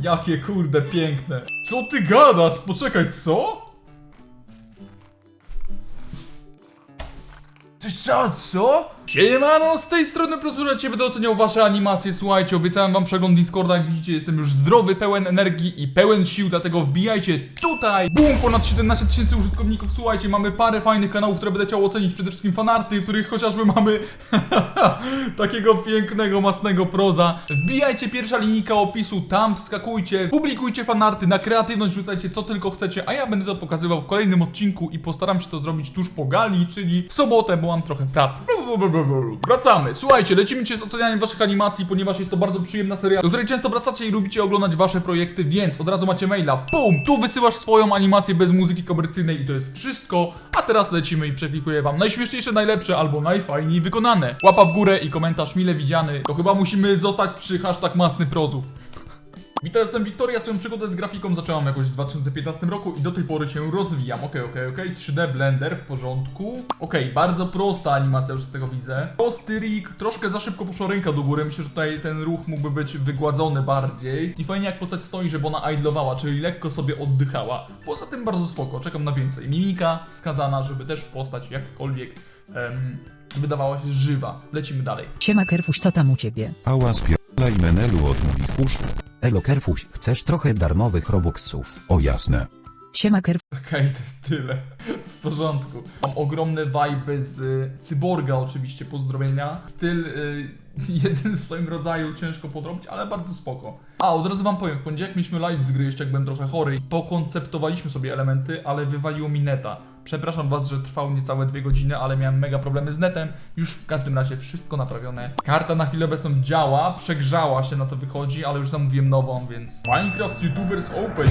Jakie kurde piękne. Co ty gadasz? Poczekaj, co? Coś co, co? Siemano, z tej strony Prozura, cię będę wasze animacje, słuchajcie, obiecałem wam przegląd Discorda, jak widzicie jestem już zdrowy, pełen energii i pełen sił, dlatego wbijajcie tutaj, bum, ponad 17 tysięcy użytkowników, słuchajcie, mamy parę fajnych kanałów, które będę chciał ocenić, przede wszystkim fanarty, w których chociażby mamy takiego pięknego, masnego proza. Wbijajcie pierwsza linijka opisu, tam wskakujcie, publikujcie fanarty, na kreatywność rzucajcie co tylko chcecie, a ja będę to pokazywał w kolejnym odcinku i postaram się to zrobić tuż po gali, czyli w sobotę, bo mam trochę pracy. Wracamy. Słuchajcie, lecimy dzisiaj z ocenianiem waszych animacji, ponieważ jest to bardzo przyjemna seria, do której często wracacie i lubicie oglądać wasze projekty, więc od razu macie maila. Pum! Tu wysyłasz swoją animację bez muzyki komercyjnej i to jest wszystko. A teraz lecimy i przeklikuję wam najśmieszniejsze, najlepsze albo najfajniej wykonane. Łapa w górę i komentarz mile widziany. To chyba musimy zostać przy hashtag masny prozu. Witam, jestem Wiktoria, swoją przygodę z grafiką zaczęłam jakoś w 2015 roku i do tej pory się rozwijam. Okej, okej, okej, 3D Blender w porządku. Okej, bardzo prosta animacja już z tego widzę. Prosty rig, troszkę za szybko poszła ręka do góry, myślę, że tutaj ten ruch mógłby być wygładzony bardziej. I fajnie jak postać stoi, żeby ona idlowała, czyli lekko sobie oddychała. Poza tym bardzo spoko, czekam na więcej. Mimika wskazana, żeby też postać jakkolwiek em, wydawała się żywa. Lecimy dalej. Siema Kerfuś, co tam u ciebie? Ała spierdalaj Menelu od moich uszu. Elo Kerfuś, chcesz trochę darmowych robuxów? O jasne. Siema Kerf... Okej, to jest tyle. W porządku. Mam ogromne vibe z y, Cyborga oczywiście, pozdrowienia. Styl y, jeden w swoim rodzaju, ciężko podrobić, ale bardzo spoko. A, od razu wam powiem, w poniedziałek mieliśmy live z gry, jeszcze jak byłem trochę chory pokonceptowaliśmy sobie elementy, ale wywaliło mi neta. Przepraszam was, że trwał niecałe dwie godziny, ale miałem mega problemy z netem. Już w każdym razie wszystko naprawione. Karta na chwilę obecną działa, przegrzała się na to wychodzi, ale już zamówiłem nową, więc... Minecraft YouTubers Open.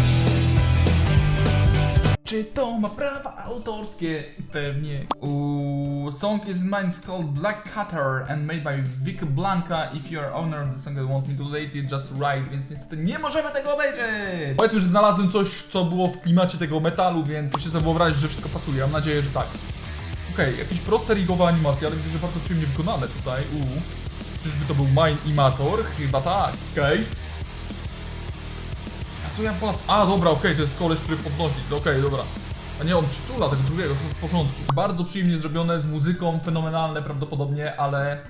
Czy to ma prawa autorskie? Pewnie. Uuu, song is in mine called Black Cutter and made by Vic Blanca. If you are owner of the song and want me to relate it, just write. Więc niestety nie możemy tego obejrzeć. Powiedzmy, że znalazłem coś, co było w klimacie tego metalu, więc musicie sobie wyobrazić, że wszystko pasuje. Mam nadzieję, że tak. Okej, jakieś proste rigowe animacje, ale widzę, że bardzo przyjemnie wykonane tutaj. Uuu. Czyżby to był Mine Imator? Chyba tak. Okej. A co ja. A, dobra, okej, to jest koleś, który podnosi. Okej, dobra. A nie, on przytula tego drugiego, to w porządku. Bardzo przyjemnie zrobione, z muzyką, fenomenalne prawdopodobnie, ale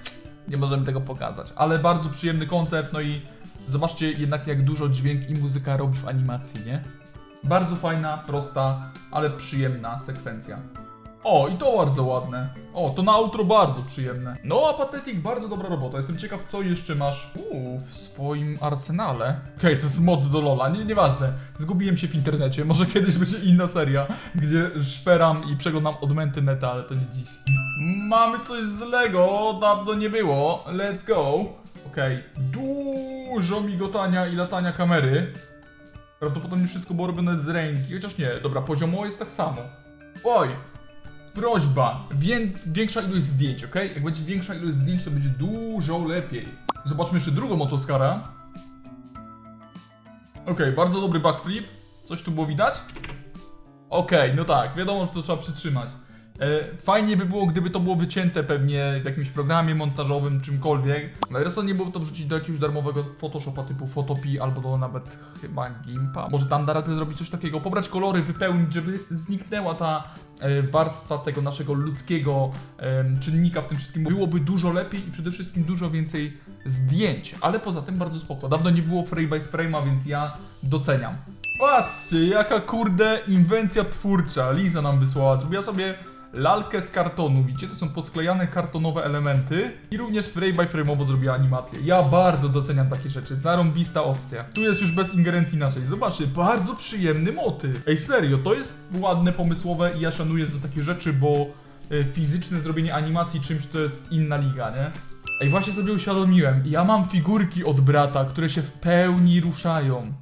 nie możemy tego pokazać. Ale bardzo przyjemny koncept, no i zobaczcie jednak jak dużo dźwięk i muzyka robi w animacji, nie? Bardzo fajna, prosta, ale przyjemna sekwencja. O, i to bardzo ładne. O, to na outro bardzo przyjemne. No, a Pathetic, bardzo dobra robota. Jestem ciekaw, co jeszcze masz Uuu, w swoim arsenale. Okej, to jest mod do Lola, nie, nieważne. Zgubiłem się w internecie. Może kiedyś będzie inna seria, gdzie szperam i przeglądam odmęty neta, ale to nie dziś. Mamy coś z Lego, dawno nie było. Let's go. Okej, dużo migotania i latania kamery. Prawdopodobnie wszystko było robione z ręki, chociaż nie. Dobra, poziomo jest tak samo. Oj, Prośba, Wię większa ilość zdjęć, ok? Jak będzie większa ilość zdjęć, to będzie dużo lepiej. Zobaczmy jeszcze drugą Oscara. Ok, bardzo dobry backflip. Coś tu było widać? Okej, no tak, wiadomo, że to trzeba przytrzymać. E, fajnie by było, gdyby to było wycięte pewnie w jakimś programie montażowym, czymkolwiek. Najrozsądniej byłoby to wrzucić do jakiegoś darmowego Photoshopa typu Photopea albo do nawet chyba Gimpa. Może tam da radę zrobić coś takiego, pobrać kolory, wypełnić, żeby zniknęła ta e, warstwa tego naszego ludzkiego em, czynnika w tym wszystkim. Byłoby dużo lepiej i przede wszystkim dużo więcej zdjęć, ale poza tym bardzo spoko. Dawno nie było frame by frame'a, więc ja doceniam. Patrzcie, jaka kurde inwencja twórcza. Liza nam wysłała. Zrobiła sobie lalkę z kartonu. Widzicie, to są posklejane kartonowe elementy. I również frame by frame'owo zrobiła animację. Ja bardzo doceniam takie rzeczy. Zarąbista opcja. Tu jest już bez ingerencji naszej. Zobaczcie, bardzo przyjemny motyw. Ej, serio, to jest ładne, pomysłowe i ja szanuję za takie rzeczy, bo e, fizyczne zrobienie animacji czymś to jest inna liga, nie? Ej, właśnie sobie uświadomiłem. Ja mam figurki od brata, które się w pełni ruszają.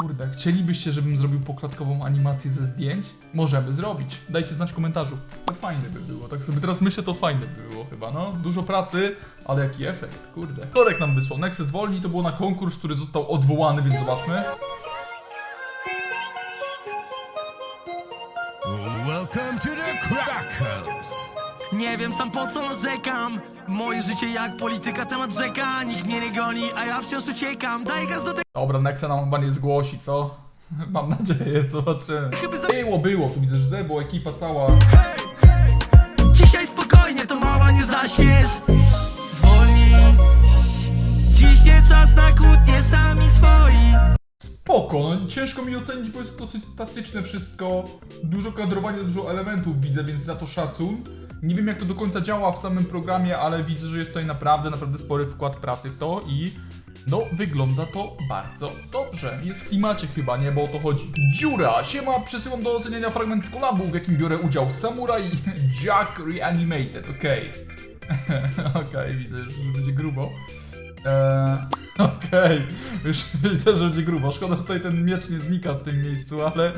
Kurde, chcielibyście, żebym zrobił poklatkową animację ze zdjęć? Możemy zrobić. Dajcie znać w komentarzu. To fajne by było. Tak sobie teraz myślę, to fajne by było chyba, no. Dużo pracy, ale jaki efekt, kurde. Korek nam wysłał. Nexy zwolni, to było na konkurs, który został odwołany, więc zobaczmy. Welcome to the Crackers. Nie wiem sam po co narzekam Moje życie jak polityka, temat rzeka Nikt mnie nie goni, a ja wciąż uciekam Daj gaz do tego, Dobra, Nexa nam chyba nie zgłosi, co? Mam nadzieję, zobaczymy. Chyba za- Było, było, tu widzę, że Zebo, ekipa cała. Dzisiaj spokojnie, to mała nie zaśmiesz Zwolnij Dziś nie czas na kłótnie sami swoi Spoko, no ciężko mi ocenić, bo jest dosyć statyczne wszystko. Dużo kadrowania, dużo elementów widzę, więc za to szacun. Nie wiem jak to do końca działa w samym programie, ale widzę, że jest tutaj naprawdę, naprawdę spory wkład pracy w to i no wygląda to bardzo dobrze. Jest w klimacie chyba, nie? Bo o to chodzi. Dziura! Siema, przesyłam do oceniania fragment z kolabu, w jakim biorę udział Samurai Jack Reanimated, okej. Okej, widzę, że będzie grubo. Eee, Okej, już widzę, że będzie grubo. Szkoda, że tutaj ten miecz nie znika w tym miejscu, ale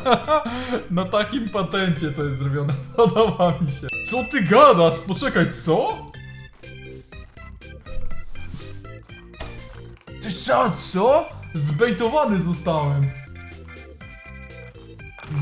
na takim patencie to jest zrobione. Podoba mi się. Co ty gadasz? Poczekaj, co? Ty co, co? Zbejtowany zostałem.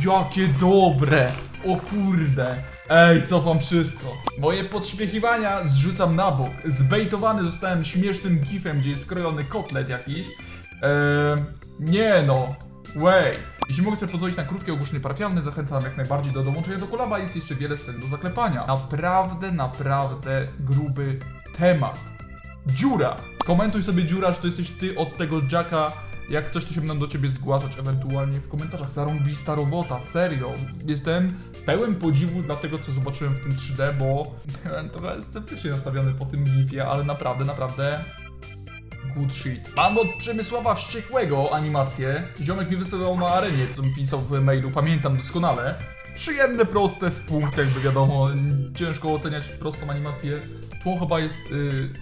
Jakie dobre! O kurde! Ej, cofam wszystko. Moje podśmiechiwania zrzucam na bok. Zbejtowany zostałem śmiesznym gifem, gdzie jest skrojony kotlet jakiś. Eee, nie no. Wait. Jeśli mogę sobie pozwolić na krótkie ogłoszenie parafialne, zachęcam jak najbardziej do dołączenia do kolaba. Jest jeszcze wiele scen do zaklepania. Naprawdę, naprawdę gruby temat. Dziura. Komentuj sobie dziura, że to jesteś ty od tego Jacka. Jak coś, to się będą do ciebie zgłaszać ewentualnie w komentarzach. Zarąbista robota, serio. Jestem pełen podziwu dla tego, co zobaczyłem w tym 3D, bo byłem trochę sceptycznie nastawiony po tym gifie, ale naprawdę, naprawdę good shit. Mam od Przemysława Wściekłego animację. Ziomek mi wysyłał na arenie, co mi pisał w mailu, pamiętam doskonale. Przyjemne, proste, w punktach, by wiadomo, ciężko oceniać prostą animację. Tło chyba jest y,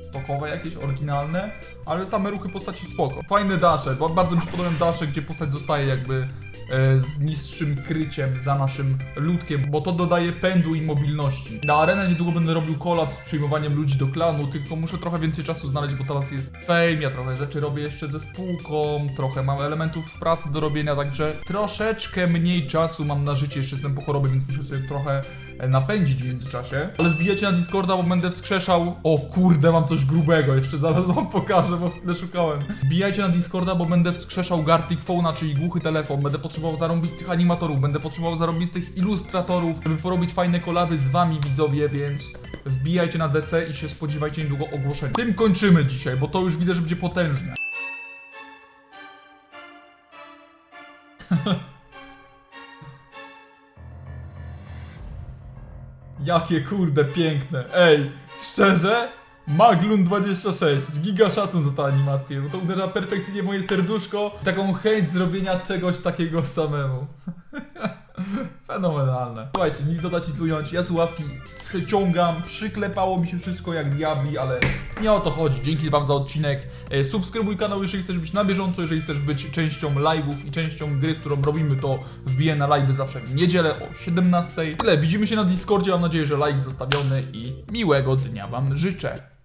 stokowe jakieś, oryginalne, ale same ruchy postaci spoko. Fajne dasze, bo bardzo mi się podobają dasze, gdzie postać zostaje jakby e, z niższym kryciem za naszym ludkiem, bo to dodaje pędu i mobilności. Na arenę niedługo będę robił kolab z przyjmowaniem ludzi do klanu, tylko muszę trochę więcej czasu znaleźć, bo teraz jest fame, ja trochę rzeczy robię jeszcze ze spółką, trochę mam elementów pracy do robienia, także troszeczkę mniej czasu mam na życie, jeszcze jestem po chorobie, więc muszę sobie trochę napędzić w międzyczasie. Ale wbijecie na Discorda, bo będę wskrzeszał. O kurde, mam coś grubego, jeszcze zaraz wam pokażę, bo tyle szukałem. Wbijajcie na Discorda, bo będę wskrzeszał Gartic Phone'a, czyli głuchy telefon. Będę potrzebował zarąbistych animatorów, będę potrzebował zarąbistych ilustratorów, żeby porobić fajne kolaby z wami widzowie, więc wbijajcie na DC i się spodziewajcie niedługo ogłoszeń. Tym kończymy dzisiaj, bo to już widzę, że będzie potężne. Jakie kurde piękne. Ej, szczerze? Maglun 26, giga szacun za tę animację, bo to uderza perfekcyjnie moje serduszko. Taką chęć zrobienia czegoś takiego samemu. Fenomenalne. Słuchajcie, nic dodać nic ująć. Ja z łapki ściągam, przyklepało mi się wszystko jak diabli, ale nie o to chodzi. Dzięki wam za odcinek. E, Subskrybuj kanał, jeżeli chcesz być na bieżąco, jeżeli chcesz być częścią live'ów i częścią gry, którą robimy, to wbiję na live'y zawsze w niedzielę o 17. Tyle, widzimy się na Discordzie, mam nadzieję, że like zostawiony i miłego dnia wam życzę.